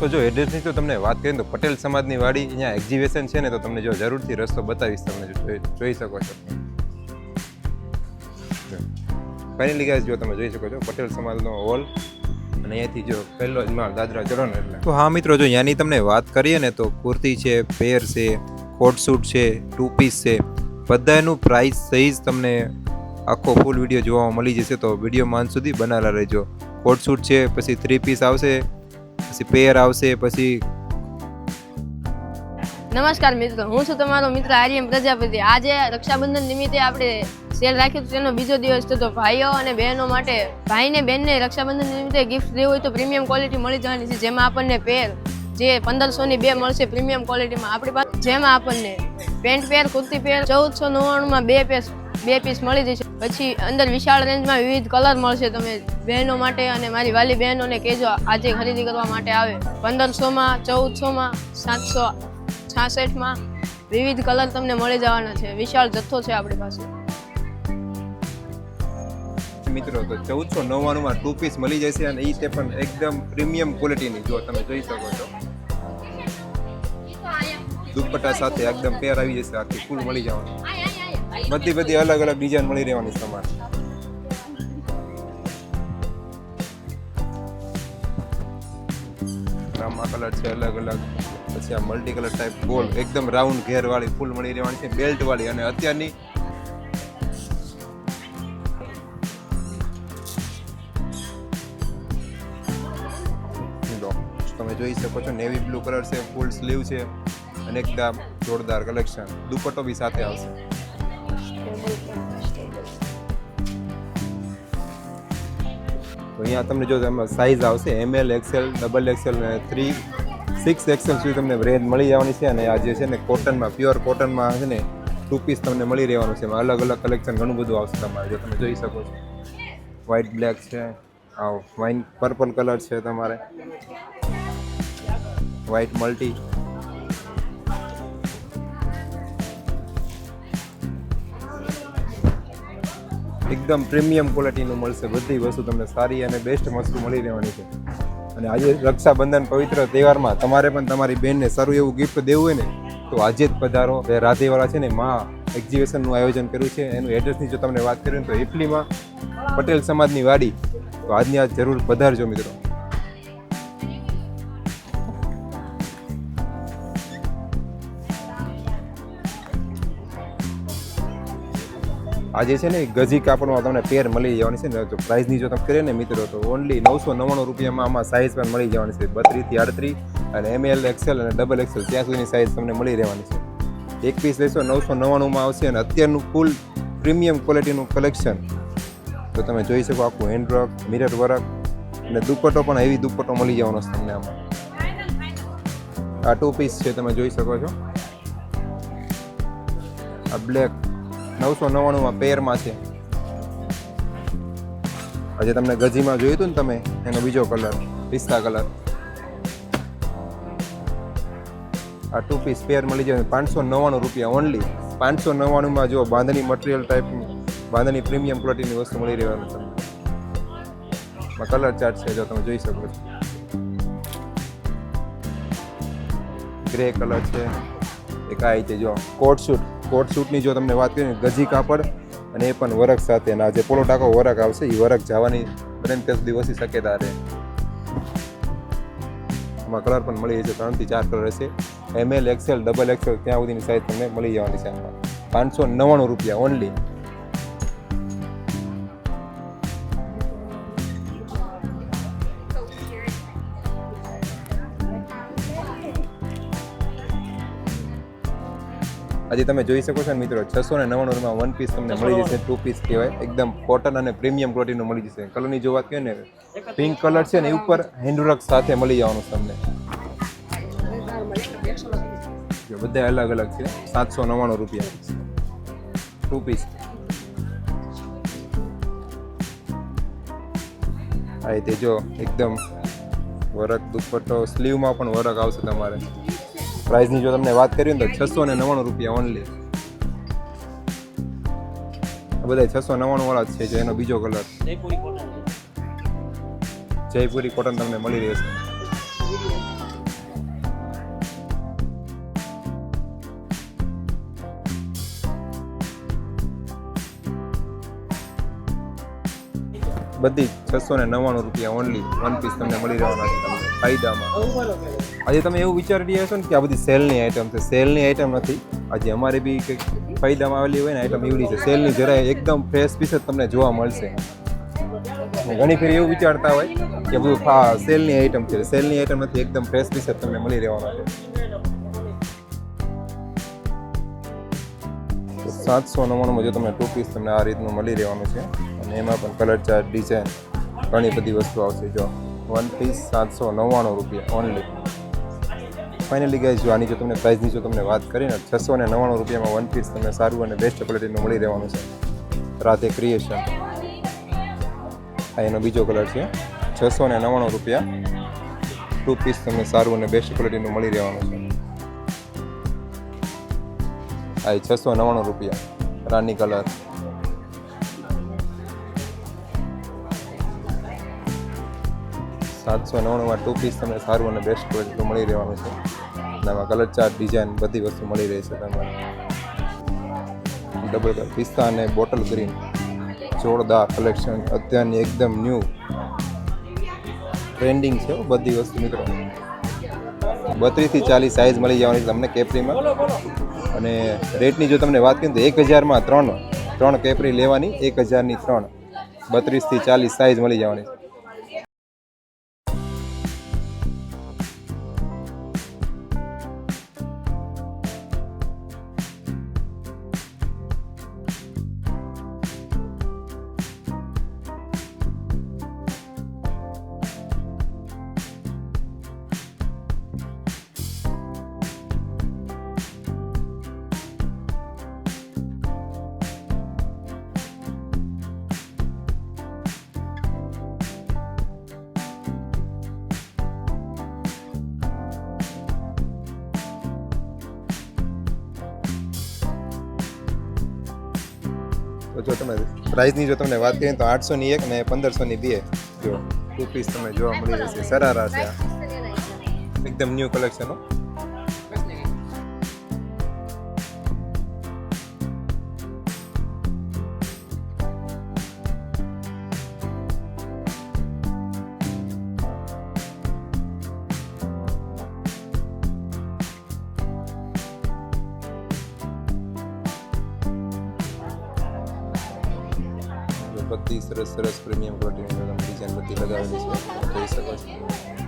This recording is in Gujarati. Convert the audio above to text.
તો જો એડ્રેસની તો તમને વાત કરીએ તો પટેલ સમાજની વાડી અહીંયા એક્ઝિબિશન છે ને તો તમને જો જરૂરથી રસ્તો બતાવીશ, તમને જોઈ- શકો છો. ફાઇનલી ગાઈસ જો તમે જોઈ શકો છો, પટેલ સમાજનો હોલ અને અહીંયાથી જો પહેલો જ માળ દાદરા ચડો ને એટલે. તો હા મિત્રો, જો અહીંયાની તમને વાત કરીએ ને તો કુર્તી છે પેર છે કોટ સૂટ છે ટુ પીસ છે. બધાનું પ્રાઇસ સહીજ તમને આખો ફૂલ વીડિયો જોવા મળી જશે, તો વીડિયો માન સુધી બનાવેલા રહેજો. કોટ સૂટ છે, પછી થ્રી પીસ આવશે પછી પેર આવશે, પછી નમસ્કાર મિત્રો, હું છું તમારો મિત્ર આર્યમ પ્રજાપતિ. આજે રક્ષાબંધન નિમિત્તે આપણે સેલ રાખ્યું તેનો બીજો દિવસ હતો ભાઈઓ અને બહેનો માટે ભાઈને બહેનને રક્ષાબંધન નિમિત્તે ગિફ્ટ દેવું હોય તો પ્રીમિયમ ક્વોલિટી મળી જવાની છે. જેમાં આપણને પેર જે પંદરસોની બે મળશે પ્રીમિયમ ક્વોલિટીમાં આપણી પાસે જેમાં આપણને પેન્ટ પેર કુર્તી પેર ચૌદસો નવ્વાણુંમાં બે પીસ બે પીસ મળી જશે. પછી અંદર વિશાળ રેન્જમાં વિવિધ કલર મળશે. તમે બહેનો માટે અને મારી વાલી બહેનોને કહેજો, આજે ખરીદી કરવા માટે આવે. પંદરસોમાં ચૌદસોમાં સાતસો છાસઠમાં વિવિધ કલર તમને મળી જવાના છે. વિશાળ જથ્થો છે આપણી પાસે. મિત્રો, તો ચૌદસો નવ્વાણુંમાં ટુ પીસ મળી જશે અને એ તે પણ એકદમ પ્રીમિયમ ક્વોલિટીની જો તમે જોઈ શકો છો. દુપટ્ટા સાથે એકદમ પેર આવી જશે, આખી ફૂલ મળી જવાની. બધી બધી અલગ અલગ ડિઝાઇન મળી રહેવાની છે તમારે. આમાં કલર છે અલગ અલગ. પછી આ મલ્ટી કલર ટાઈપ ગોલ એકદમ રાઉન્ડ ઘેર વાળી ફૂલ મળી રહેવાની છે બેલ્ટ વાળી અને અત્યારની તમે જોઈ શકો છો નેવી બ્લુ કલર છે ફૂલ સ્લીવ છે અને એકદમ જોરદાર કલેક્શન દુપટ્ટો બી સાથે આવશે. તો અહીંયા તમને જો એમાં સાઇઝ આવશે M L XL double XL અને થ્રી સિક્સ એક્સેલ સુધી તમને રેન્જ મળી જવાની છે અને આ જે છે ને કોટનમાં પ્યોર કોટનમાં છે ને ટુ પીસ તમને મળી રહેવાનું છે. એમાં અલગ અલગ કલેક્શન ઘણું બધું આવશે તમારે, જો તમે જોઈ શકો છો. વ્હાઇટ બ્લેક છે, આ વાઇન પર્પલ કલર છે તમારે. વ્હાઇટ મલ્ટી એકદમ પ્રીમિયમ ક્વોલિટીનું મળશે. બધી વસ્તુ તમને સારી અને બેસ્ટ વસ્તુ મળી રહેવાની છે. અને આજે રક્ષાબંધન પવિત્ર તહેવારમાં તમારે પણ તમારી બહેનને સારું એવું ગિફ્ટ દેવું હોય ને, તો આજે જ પધારો. જે રાધેવાળા છે ને, માં એક્ઝિબિશનનું આયોજન કર્યું છે. એનું એડ્રેસની જો તમને વાત કરીએ તો ઇફલીમાં પટેલ સમાજની વાડી. તો આજની આજ જરૂર પધારજો મિત્રો. આજે છે ને ગજી કાપડમાં તમને પેર મળી જવાની છે ને તો પ્રાઇઝની જો તમે કરીએ ને મિત્રો, તો ઓનલી નવસો નવ્વાણું રૂપિયામાં આમાં સાઇઝ પણ મળી જવાની છે. બત્રીસથી આડત્રીસ અને એમએલ એક્સેલ અને ડબલ એક્સેલ ત્યાં સુધીની સાઇઝ તમને મળી રહેવાની છે. એક પીસ લેશો, નવસો નવ્વાણુંમાં આવશે અને અત્યારનું ફૂલ પ્રીમિયમ ક્વોલિટીનું કલેક્શન તો તમે જોઈ શકો આખું હેન્ડવર્ક મિરર વર્ક અને દુપટ્ટો પણ એવી દુપટ્ટો મળી જવાનો છે તમને આમાં. આ ટુ પીસ છે, તમે જોઈ શકો છો. આ બ્લેક નવસો નવ્વાણુંમાં પેરમાં છે. આજે તમને ગજીમાં જોયું હતું ને તમે, એનો બીજો કલર પિસ્તા કલર આ ટુ પીસ પેર મળી જાય પાંચસો નવ્વાણું રૂપિયા ઓનલી પાંચસો નવ્વાણુંમાં જો બાંધણી મટીરિયલ ટાઈપની બાંધણી પ્રીમિયમ ક્વોલિટીની વસ્તુ મળી રહેવાનું તમને. કલર ચાર્ટ છે, જો તમે જોઈ શકો છો. ગ્રે કલર છે. એક આ રીતે જો કોટ શૂટ કોટ શૂટની જો તમને વાત કરીએ ગજી કાપડ અને એ પણ વરખ સાથે. અને જે પોલો ટાકો વરખ આવશે એ વરખ જવાની બને ત્યાં સુધી ઓછી શક્યતા રહે. આમાં કલર પણ મળી જશે, ત્રણથી ચાર કલર હશે. એમએલ એક્સેલ ડબલ એક્સેલ ત્યાં સુધીની સાઇઝ તમને મળી જવાની છે પાંચસો નવ્વાણું રૂપિયા ઓનલી આજે તમે જોઈ શકો છો ને મિત્રો છસો ને નવ્વાણુંમાં વન પીસ તમને મળી જશે ટુ પીસ કહેવાય. એકદમ કોટન અને પ્રીમિયમ ક્વોલિટીનું મળી જશે. કલરની જો વાત કહે ને પિંક કલર છે ને એ ઉપર હેન્ડવર્ક સાથે મળી જવાનું તમને. બધા અલગ અલગ છે સાતસો નવ્વાણું રૂપિયા. ટુ પીસ હા એ તે જો એકદમ વરક દુપટ્ટો સ્લીવમાં પણ વરક આવશે તમારે. પ્રાઇસની જો તમને વાત કરીએ તો છસો ને નવ્વાણું રૂપિયા ઓનલી બધા છસો નવ્વાણું વાળા જ છે જે એનો બીજો કલર જયપુરી કોટન તમને મળી રહેશે. બધી છસો ને નવ્વાણું રૂપિયા ઓનલી વન પીસ તમને મળી રહેવાના છે ફાયદામાં. આજે તમે એવું વિચારી રહ્યા છો ને કે આ બધી સેલની આઈટમ છે. સેલની આઈટમ નથી. આજે અમારે બી કંઈક ફાયદામાં આવેલી હોય ને આઈટમ એવડી છે સેલની જરાય એકદમ ફ્રેશ પીસ જ તમને જોવા મળશે. ઘણી ફેર એવું વિચારતા હોય કે બધું હા સેલની આઈટમ છે. સેલની આઈટમ નથી એકદમ ફ્રેશ પીસ જ તમને મળી રહેવાના છે સાતસો નવ્વાણુંમાં જો તમને ટુ પીસ તમને આ રીતનું મળી રહેવાનું છે. અને એમાં પણ કલર ચાર્ટ ડિઝાઇન ઘણી બધી વસ્તુ આવશે જો. વન પીસ સાતસો નવ્વાણું રૂપિયા ઓનલી ફાઇનલી ગાઈઝ જો આની જો તમને પ્રાઇસની જો તમને વાત કરીને છસો ને નવ્વાણું રૂપિયામાં વન પીસ તમને સારું અને બેસ્ટ ક્વોલિટીનું મળી રહેવાનું છે. રાતે ક્રિએશન આ એનો બીજો કલર છે. છસો ને નવ્વાણું રૂપિયા. ટુ પીસ તમને સારું અને બેસ્ટ ક્વોલિટીનું મળી રહેવાનું છે. આ છસો નવ્વાણું રૂપિયા. રાની કલર સાતસો નવ્વાણુંમાં ટુ પીસ તમને સારું અને બેસ્ટ ક્વોલિટીનું મળી રહેવાનું છે. આમાં કલર ચાર્ટ ડિઝાઇન બધી વસ્તુ મળી રહી છે તમારે ડબલ પિસ્તા અને બોટલ ગ્રીન જોરદાર કલેક્શન અત્યારની એકદમ ન્યૂ ટ્રેન્ડિંગ છે બધી વસ્તુ મિત્રો. બત્રીસથી ચાલીસ સાઇઝ મળી જવાની તમને કેપરીમાં અને રેટની જો તમને વાત કરીએ તો એક હજારમાં ત્રણ ત્રણ કેપરી લેવાની, એક હજારની ત્રણ. બત્રીસથી ચાલીસ સાઇઝ મળી જવાની છે. તો જો તમે પ્રાઇસની જો તમને વાત કરીએ તો આઠસોની એક ને પંદરસોની બે. જો ટુ પીસ તમને જોવા મળી રહેશે સરારા છે એકદમ ન્યૂ કલેક્શન બધી સરસ સરસ પ્રીમિયમ ક્વોલિટીની ડિઝાઇન બધી લગાવેલી છે. જોઈ શકો છો?